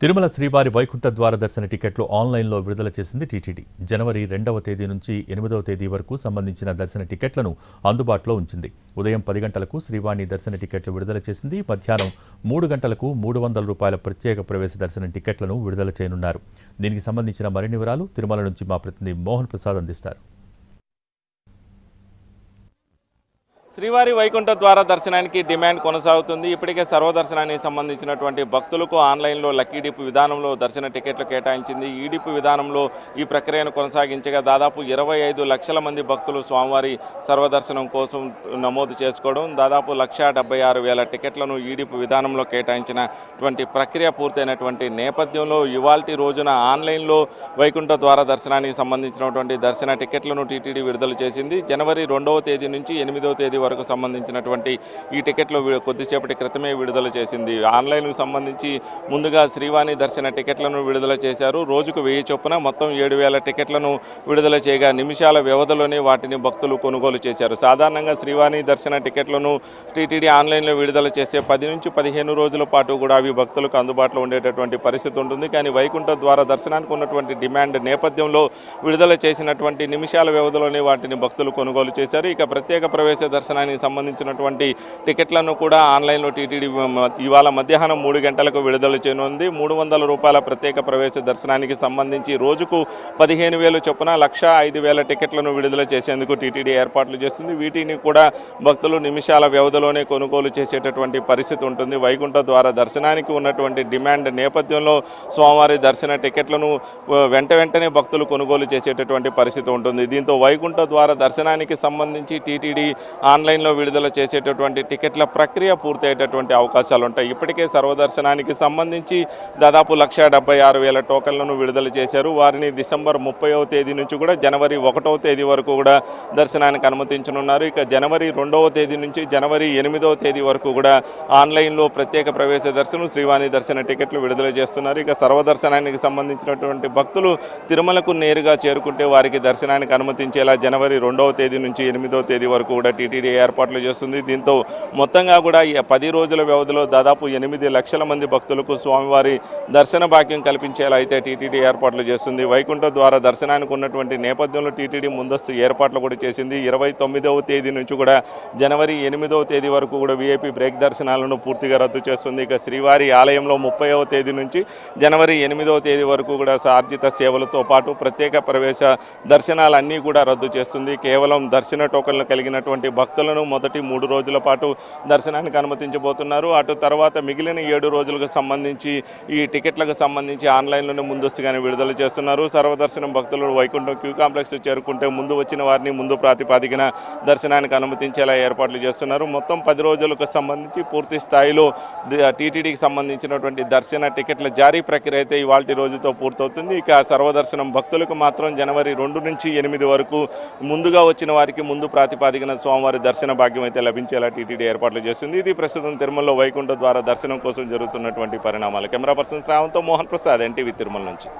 తిరుమల శ్రీవారి వైకుంఠ ద్వార దర్శన టికెట్లు ఆన్లైన్లో విడుదల చేసింది టీటీడీ. జనవరి రెండవ తేదీ నుంచి ఎనిమిదవ తేదీ వరకు సంబంధించిన దర్శన టికెట్లను అందుబాటులో ఉంచింది. ఉదయం పది గంటలకు శ్రీవాణి దర్శన టికెట్లు విడుదల చేసింది. మధ్యాహ్నం మూడు గంటలకు మూడు వందల రూపాయల ప్రత్యేక ప్రవేశ దర్శన టికెట్లను విడుదల చేయనున్నారు. దీనికి సంబంధించిన మరిన్ని వివరాలు తిరుమల నుంచి మా ప్రతినిధి మోహన్ ప్రసాద్ అందిస్తారు. శ్రీవారి వైకుంఠ ద్వార దర్శనానికి డిమాండ్ కొనసాగుతుంది. ఇప్పటికే సర్వదర్శనానికి సంబంధించినటువంటి భక్తులకు ఆన్లైన్లో లక్కీ డిప్ విధానంలో దర్శన టికెట్లు కేటాయించింది. ఈ డిప్ విధానంలో ఈ ప్రక్రియను కొనసాగించగా దాదాపు ఇరవై ఐదు లక్షల మంది భక్తులు స్వామివారి సర్వదర్శనం కోసం నమోదు చేసుకోవడం దాదాపు లక్ష ఆరు వేల టికెట్లను ఈ డిప్ విధానంలో కేటాయించినటువంటి ప్రక్రియ పూర్తయినటువంటి నేపథ్యంలో ఇవాల్టి రోజున ఆన్లైన్లో వైకుంఠ ద్వార దర్శనానికి సంబంధించినటువంటి దర్శన టికెట్లను టీటీడీ విడుదల చేసింది. జనవరి రెండవ తేదీ నుంచి ఎనిమిదవ తేదీ వరకు సంబంధించినటువంటి ఈ టికెట్లు కొద్దిసేపటి క్రితమే విడుదల చేసింది. ఆన్లైన్కు సంబంధించి ముందుగా శ్రీవాణి దర్శన టికెట్లను విడుదల చేశారు. రోజుకు వెయ్యి చొప్పున మొత్తం ఏడు వేల టికెట్లను విడుదల చేయగా నిమిషాల వ్యవధిలోనే వాటిని భక్తులు కొనుగోలు చేశారు. సాధారణంగా శ్రీవాణి దర్శన టికెట్లను టీటీడీ ఆన్లైన్లో విడుదల చేసే పది నుంచి పదిహేను రోజుల పాటు కూడా అవి భక్తులకు అందుబాటులో ఉండేటటువంటి పరిస్థితి ఉంటుంది. కానీ వైకుంఠ ద్వారా దర్శనానికి ఉన్నటువంటి డిమాండ్ నేపథ్యంలో విడుదల చేసినటువంటి నిమిషాల వ్యవధిలోనే వాటిని భక్తులు కొనుగోలు చేశారు. ఇక ప్రత్యేక ప్రవేశ దర్శనానికి సంబంధించినటువంటి టికెట్లను కూడా ఆన్లైన్లో టీటీడీ ఇవాళ మధ్యాహ్నం మూడు గంటలకు విడుదల చేయనుంది. మూడు వందల రూపాయల ప్రత్యేక ప్రవేశ దర్శనానికి సంబంధించి రోజుకు పదిహేను వేలు చొప్పున లక్ష ఐదు వేల టికెట్లను విడుదల చేసేందుకు టీటీడీ ఏర్పాట్లు చేస్తుంది. వీటిని కూడా భక్తులు నిమిషాల వ్యవధిలోనే కొనుగోలు చేసేటటువంటి పరిస్థితి ఉంటుంది. వైకుంఠ ద్వారా దర్శనానికి ఉన్నటువంటి డిమాండ్ నేపథ్యంలో స్వామివారి దర్శన టికెట్లను వెంట వెంటనే భక్తులు కొనుగోలు చేసేటటువంటి పరిస్థితి ఉంటుంది. దీంతో వైకుంఠ ద్వారా దర్శనానికి సంబంధించి టీటీడీ ఆన్లైన్లో విడుదల చేసేటటువంటి టికెట్ల ప్రక్రియ పూర్తయ్యేటటువంటి అవకాశాలు ఉంటాయి ఇప్పటికే సర్వదర్శనానికి సంబంధించి దాదాపు లక్ష ఆరు వేల టోకన్లను విడుదల చేశారు. వారిని డిసెంబర్ ముప్పైవ తేదీ నుంచి కూడా జనవరి ఒకటవ తేదీ వరకు కూడా దర్శనానికి అనుమతించనున్నారు. ఇక జనవరి రెండవ తేదీ నుంచి జనవరి ఎనిమిదవ తేదీ వరకు కూడా ఆన్లైన్లో ప్రత్యేక ప్రవేశ దర్శనం శ్రీవాణి దర్శన టికెట్లు విడుదల చేస్తున్నారు. ఇక సర్వదర్శనానికి సంబంధించినటువంటి భక్తులు తిరుమలకు నేరుగా చేరుకుంటే వారికి దర్శనానికి అనుమతించేలా జనవరి రెండవ తేదీ నుంచి ఎనిమిదవ తేదీ వరకు కూడా టీటీడీ ఏర్పాట్లు చేస్తుంది. దీంతో మొత్తంగా కూడా ఈ పది రోజుల వ్యవధిలో దాదాపు ఎనిమిది లక్షల మంది భక్తులకు స్వామివారి దర్శన భాగ్యం కల్పించేలా అయితే టీటీడీ ఏర్పాట్లు చేస్తుంది. వైకుంఠ ద్వారా దర్శనానికి ఉన్నటువంటి నేపథ్యంలో టీటీడీ ముందస్తు ఏర్పాట్లు కూడా చేసింది. ఇరవై తొమ్మిదవ తేదీ నుంచి కూడా జనవరి ఎనిమిదవ తేదీ వరకు కూడా వీఐపీ బ్రేక్ దర్శనాలను పూర్తిగా రద్దు చేస్తుంది. ఇక శ్రీవారి ఆలయంలో ముప్పైవ తేదీ నుంచి జనవరి ఎనిమిదవ తేదీ వరకు కూడా సార్జిత సేవలతో పాటు ప్రత్యేక ప్రవేశ దర్శనాలన్నీ కూడా రద్దు చేస్తుంది. కేవలం దర్శన టోకన్లు కలిగినటువంటి భక్తులను మొదటి మూడు రోజుల పాటు దర్శనానికి అనుమతించబోతున్నారు. అటు తర్వాత మిగిలిన ఏడు రోజులకు సంబంధించి ఈ టికెట్లకు సంబంధించి ఆన్లైన్లోనే ముందస్తుగానే విడుదల చేస్తున్నారు. సర్వదర్శనం భక్తులు వైకుంఠం క్యూ కాంప్లెక్స్ చేరుకుంటే ముందు వచ్చిన వారిని ముందు ప్రాతిపాదికన దర్శనానికి అనుమతించేలా ఏర్పాట్లు చేస్తున్నారు. మొత్తం పది రోజులకు సంబంధించి పూర్తి స్థాయిలో టీటీడీకి సంబంధించినటువంటి దర్శన టికెట్ల జారీ ప్రక్రియ అయితే ఇవాళ రోజుతో పూర్తవుతుంది. ఇక సర్వదర్శనం భక్తులకు మాత్రం జనవరి రెండు నుంచి ఎనిమిది వరకు ముందుగా వచ్చిన వారికి ముందు ప్రాతిపాదికన సోమవారి దర్శన భాగ్యం అయితే లభించేలా టీటీడీ ఏర్పాట్లు చేస్తుంది. ఇది ప్రస్తుతం తిరుమలలో వైకుంఠ ద్వారా దర్శనం కోసం జరుగుతున్నటువంటి పరిణామాలు. కెమెరా పర్సన్ శ్రావంతో మోహన్ ప్రసాద్ ఎన్టీవీ తిరుమల నుంచి.